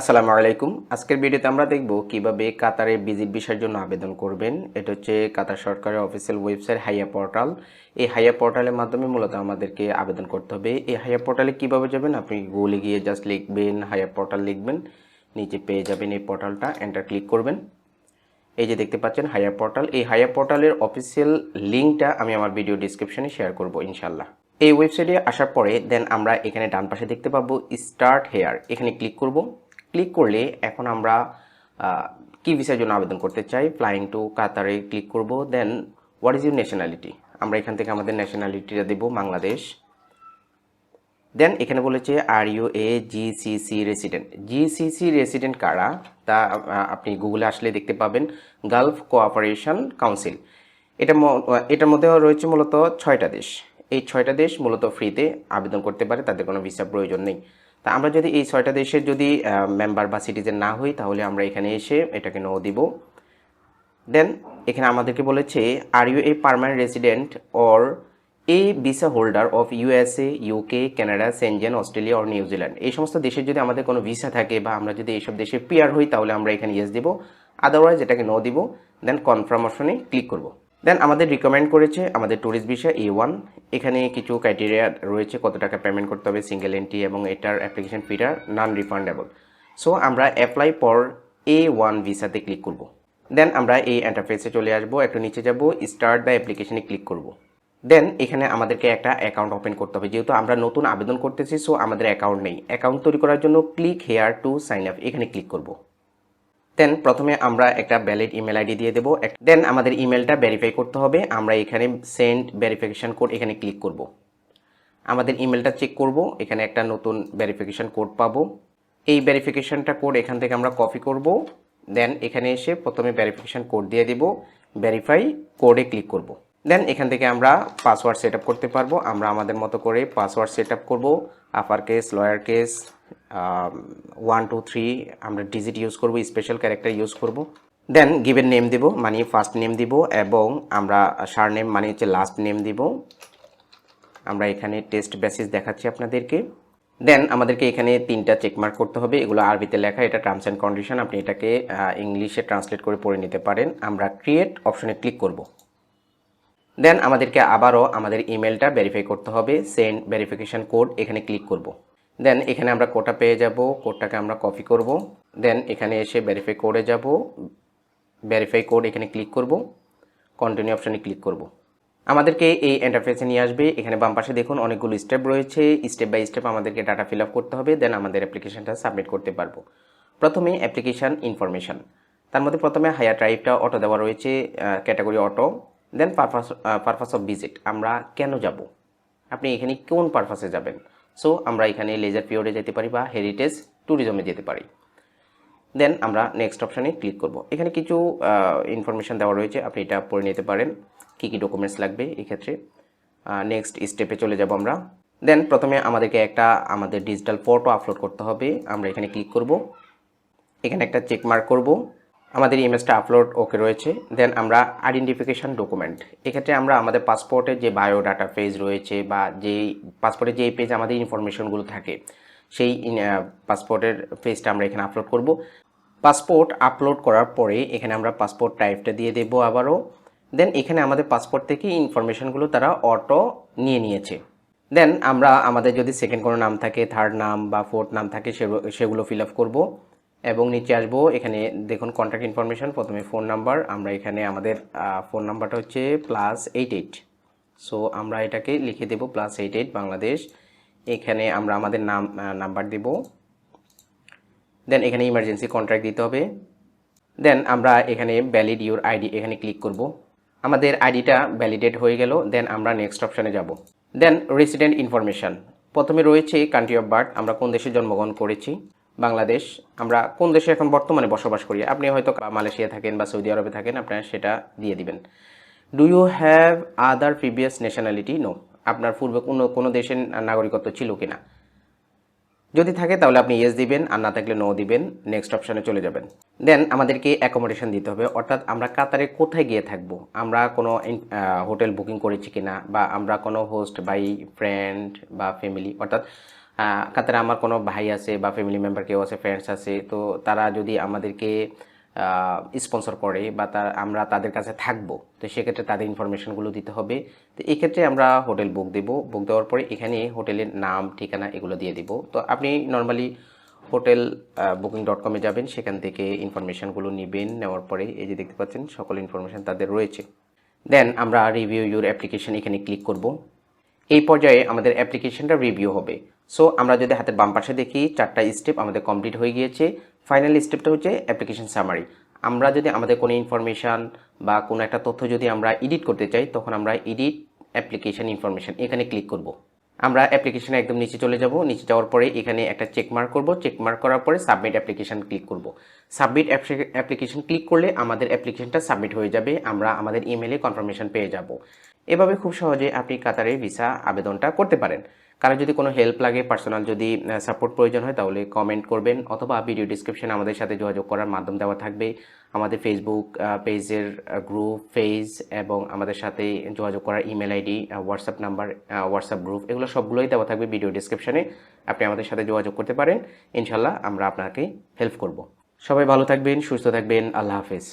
আসসালামু আলাইকুম। আজকের ভিডিওতে আমরা দেখব কীভাবে কাতারে ভিজিট ভিসার জন্য আবেদন করবেন। এটা হচ্ছে কাতার সরকারের অফিসিয়াল ওয়েবসাইট হাইয়া পোর্টাল। এই হাইয়া পোর্টালের মাধ্যমে মূলত আমাদেরকে আবেদন করতে হবে। এই হাইয়া পোর্টালে কীভাবে যাবেন? আপনি গুগলে গিয়ে জাস্ট লিখবেন, হাইয়া পোর্টাল লিখবেন, নিচে পেয়ে যাবেন এই পোর্টালটা। এন্টার ক্লিক করবেন। এই যে দেখতে পাচ্ছেন হাইয়া পোর্টাল। এই হাইয়া পোর্টালের অফিসিয়াল লিঙ্কটা আমি আমার ভিডিও ডিসক্রিপশনে শেয়ার করব ইনশাল্লাহ এই ওয়েবসাইটে আসার পরে দেন আমরা এখানে ডান পাশে দেখতে পাবো স্টার্ট হেয়ার এখানে ক্লিক করব। ক্লিক করলে এখন আমরা কি ভিসার জন্য আবেদন করতে চাই? ফ্লাইং টু কাতারে ক্লিক করব। Then what is your nationality? আমরা এখান থেকে আমাদের ন্যাশনালিটিটা দেব, বাংলাদেশ। দেন এখানে বলেছে are you a GCC resident GCC resident কারা? তা আপনি গুগলে আসলে দেখতে পাবেন গালফ কোঅপারেশন কাউন্সিল এটা এটার মধ্যে রয়েছে মূলত ছয়টা দেশ। এই ছয়টা দেশ মূলত ফ্রিতে আবেদন করতে পারে, তাদের কোনো ভিসা প্রয়োজন নেই। তা আমরা যদি এই ছয়টা দেশের যদি মেম্বার বা সিটিজেন না হই, তাহলে আমরা এখানে এসে এটাকে নো দিব। দেন এখানে আমাদেরকে বলেছে are you a permanent resident or a visa holder of USA UK Canada Schengen Australia or New Zealand এই সমস্ত দেশের যদি আমাদের কোনো ভিসা থাকে বা আমরা যদি এইসব দেশে পিয়ার হই, তাহলে আমরা এখানে ইয়েস দিব। আদারওয়াইজ এটাকে নো দিব। দেন কনফার্ম অপশনে ক্লিক করব। দেন আমাদের রিকমেন্ড করেছে আমাদের ট্যুরিস্ট ভিসা এ ওয়ান এখানে কিছু ক্রাইটেরিয়া রয়েছে, কত টাকা পেমেন্ট করতে হবে সিঙ্গেল এন্ট্রি এবং এটার অ্যাপ্লিকেশন ফিটা নন রিফান্ডেবল সো আমরা অ্যাপ্লাই ফর এ ওয়ান ভিসাতে ক্লিক করব। দেন আমরা এই এন্টারফেসে চলে আসব, একটু নিচে যাব স্টার্ট দ্য অ্যাপ্লিকেশনে ক্লিক করব। দেন এখানে আমাদেরকে একটা অ্যাকাউন্ট ওপেন করতে হবে, যেহেতু আমরা নতুন আবেদন করতেছি সো আমাদের অ্যাকাউন্ট নেই। অ্যাকাউন্ট তৈরি করার জন্য click here to sign up এখানে ক্লিক করব। দেন প্রথমে আমরা একটা ভ্যালিড ইমেল আইডি দিয়ে দেবো। দেন আমাদের ইমেলটা ভেরিফাই করতে হবে। আমরা এখানে সেন্ড ভেরিফিকেশান কোড এখানে ক্লিক করব। আমাদের ইমেলটা চেক করব। এখানে একটা নতুন ভেরিফিকেশান কোড পাবো। এই ভেরিফিকেশনটা কোড এখান থেকে আমরা কপি করব। দেন এখানে এসে প্রথমে ভেরিফিকেশান কোড দিয়ে দেব। ভেরিফাই কোডে ক্লিক করব। দেন এখান থেকে আমরা পাসওয়ার্ড সেট করতে পারব। আমরা আমাদের মতো করে পাসওয়ার্ড সেট আপ করব upper case lower case one two three আমরা ডিজিট ইউজ করব স্পেশাল ক্যারেক্টার ইউজ করব। দেন গিভেন নেম দিব মানে ফার্স্ট নেম দিব এবং আমরা সার নেম মানে হচ্ছে লাস্ট নেম দিব। আমরা এখানে টেস্ট বেসিস দেখাচ্ছি আপনাদেরকে। দেন আমাদেরকে এখানে তিনটা চেকমার্ক করতে হবে। এগুলো আরবিতে লেখা, এটা টার্মস অ্যান্ড কন্ডিশন আপনি এটাকে ইংলিশে ট্রান্সলেট করে পড়ে নিতে পারেন। আমরা ক্রিয়েট অপশনে ক্লিক করব। দেন আমাদেরকে আবারও আমাদের ইমেলটা ভেরিফাই করতে হবে সেন্ড ভেরিফিকেশন কোড এখানে ক্লিক করব। দেন এখানে আমরা কোডটা পেয়ে যাব কোডটাকে আমরা কপি করব। দেন এখানে এসে ভেরিফাই কোডে যাব ভেরিফাই কোড এখানে ক্লিক করব কন্টিনিউ অপশানে ক্লিক করব। আমাদেরকে এই ইন্টারফেসে নিয়ে আসবে, এখানে বাম পাশে দেখুন অনেকগুলো স্টেপ রয়েছে স্টেপ বাই স্টেপ আমাদেরকে ডাটা ফিল আপ করতে হবে দেন আমাদের অ্যাপ্লিকেশনটা সাবমিট করতে পারব। প্রথমে অ্যাপ্লিকেশন ইনফরমেশন তার মধ্যে প্রথমে হায়ার ড্রাইভটা অটো দেওয়া রয়েছে category auto then purpose purpose of visit আমরা কেন যাব? আপনি এখানে কোন পারপাসে যাবেন? সো আমরা এখানে লেজার পিরিয়ডে যেতে পারি বা হেরিটেজ ট্যুরিজমে যেতে পারি। দেন আমরা নেক্সট অপশানে ক্লিক করব। এখানে কিছু ইনফরমেশান দেওয়া রয়েছে, আপনি এটা পড়ে নিতে পারেন। কী কী ডকুমেন্টস লাগবে এই ক্ষেত্রে নেক্সট স্টেপে চলে যাব আমরা। দেন প্রথমে আমাদেরকে একটা, আমাদের ডিজিটাল ফটো আপলোড করতে হবে। আমরা এখানে ক্লিক করব। এখানে একটা চেক মার্ক করব। আমাদের ইমেজটা আপলোড ওকে রয়েছে। দেন আমরা আইডেন্টিফিকেশন ডকুমেন্ট এক্ষেত্রে আমরা আমাদের পাসপোর্টের যে বায়োডাটা পেজ রয়েছে বা যেই পাসপোর্টের যেই পেজ আমাদের ইনফরমেশনগুলো থাকে, সেই পাসপোর্টের পেজটা আমরা এখানে আপলোড করব। পাসপোর্ট আপলোড করার পরে এখানে আমরা পাসপোর্ট টাইপটা দিয়ে দেবো আবারও। দেন এখানে আমাদের পাসপোর্ট থেকে ইনফরমেশনগুলো তারা অটো নিয়ে নিয়েছে। দেন আমরা আমাদের যদি সেকেন্ড কোনো নাম থাকে থার্ড নাম বা ফোর্থ নাম থাকে সেগুলো- সেগুলো ফিল আপ করব। এবং নিচে আসব। এখানে দেখুন কন্ট্যাক্ট ইনফরমেশন প্রথমে ফোন নাম্বার আমরা এখানে আমাদের ফোন নাম্বারটা হচ্ছে প্লাস এইট এইট সো আমরা এটাকে লিখে দেব প্লাস এইট এইট বাংলাদেশ। এখানে আমরা আমাদের নাম নাম্বার দেব। দেন এখানে ইমার্জেন্সি কন্ট্রাক্ট দিতে হবে। দেন আমরা এখানে ভ্যালিড ইউর আইডি এখানে ক্লিক করব। আমাদের আইডিটা ভ্যালিডেট হয়ে গেল। দেন আমরা নেক্সট অপশানে যাব। দেন রেসিডেন্ট ইনফরমেশন প্রথমে রয়েছে কান্ট্রি অফ বার্থ আমরা কোন দেশে জন্মগ্রহণ করেছি। বাংলাদেশ, আমরা কোন দেশে এখন বর্তমানে বসবাস করি? আপনি হয়তো মালয়েশিয়া থাকেন বা সৌদি আরবে থাকেন, আপনারা সেটা দিয়ে দিবেন। Do you have other previous nationality no আপনার পূর্বে কোনো কোনো দেশের নাগরিকত্ব ছিল কি না যদি থাকে, তাহলে আপনি ইয়েস দিবেন, আর না থাকলে নো দিবেন। নেক্সট অপশানে চলে যাবেন। দেন আমাদেরকে অ্যাকোমোডেশন দিতে হবে। অর্থাৎ আমরা কাতারে কোথায় গিয়ে থাকব? আমরা কোনো হোটেল বুকিং করেছি কিনা? বা আমরা কোনো হোস্ট বাই ফ্রেন্ড বা ফ্যামিলি অর্থাৎ কাতারে আমার কোনো ভাই আছে বা ফ্যামিলি মেম্বার কেউ আছে ফ্রেন্ডস আছে, তো তারা যদি আমাদেরকে স্পন্সর করে বা তার আমরা তাদের কাছে থাকব, তো সেক্ষেত্রে তাদের ইনফরমেশনগুলো দিতে হবে। তো এক্ষেত্রে আমরা হোটেল বুক দেব। বুক দেওয়ার পরে এখানে হোটেলের নাম, ঠিকানা এগুলো দিয়ে দিব। তো আপনি নর্মালি হোটেল বুকিং ডট কমে যাবেন, সেখান থেকে ইনফরমেশনগুলো নেবেন, নেওয়ার পরে এই যে দেখতে পাচ্ছেন সকল ইনফরমেশন তাদের রয়েছে। দেন আমরা রিভিউ ইউর অ্যাপ্লিকেশন এখানে ক্লিক করব। এই পর্যায়ে আমাদের অ্যাপ্লিকেশনটা রিভিউ হবে। সো আমরা যদি হাতের বাম পাশে দেখি, চারটা স্টেপ আমাদের কমপ্লিট হয়ে গিয়েছে। ফাইনাল স্টেপটা হচ্ছে অ্যাপ্লিকেশন সামারি আমরা যদি আমাদের কোনো ইনফরমেশান বা কোনো একটা তথ্য যদি আমরা এডিট করতে চাই, তখন আমরা এডিট অ্যাপ্লিকেশন ইনফরমেশন এখানে ক্লিক করব। আমরা অ্যাপ্লিকেশানে একদম নিচে চলে যাব। নিচে যাওয়ার পরে এখানে একটা চেক মার্ক করব। চেক মার্ক করার পরে সাবমিট অ্যাপ্লিকেশন ক্লিক করব। সাবমিট অ্যাপ্লিকেশন ক্লিক করলে আমাদের অ্যাপ্লিকেশানটা সাবমিট হয়ে যাবে। আমরা আমাদের ইমেলে কনফার্মেশন পেয়ে যাব। এভাবে খুব সহজে আপনি কাতারে ভিসা আবেদনটা করতে পারেন। কারও যদি কোনো হেল্প লাগে, পার্সোনাল যদি সাপোর্ট প্রয়োজন হয়, তাহলে কমেন্ট করবেন অথবা ভিডিও ডিসক্রিপশনে আমাদের সাথে যোগাযোগ করার মাধ্যম দেওয়া থাকবে। আমাদের ফেসবুক পেজের গ্রুপ পেজ এবং আমাদের সাথে যোগাযোগ করার email ID WhatsApp number WhatsApp group এগুলো সবগুলোই দেওয়া থাকবে ভিডিও ডিসক্রিপশনে। আপনি আমাদের সাথে যোগাযোগ করতে পারেন। ইনশাল্লাহ আমরা আপনাকে হেল্প করব। সবাই ভালো থাকবেন, সুস্থ থাকবেন। আল্লাহ হাফেজ।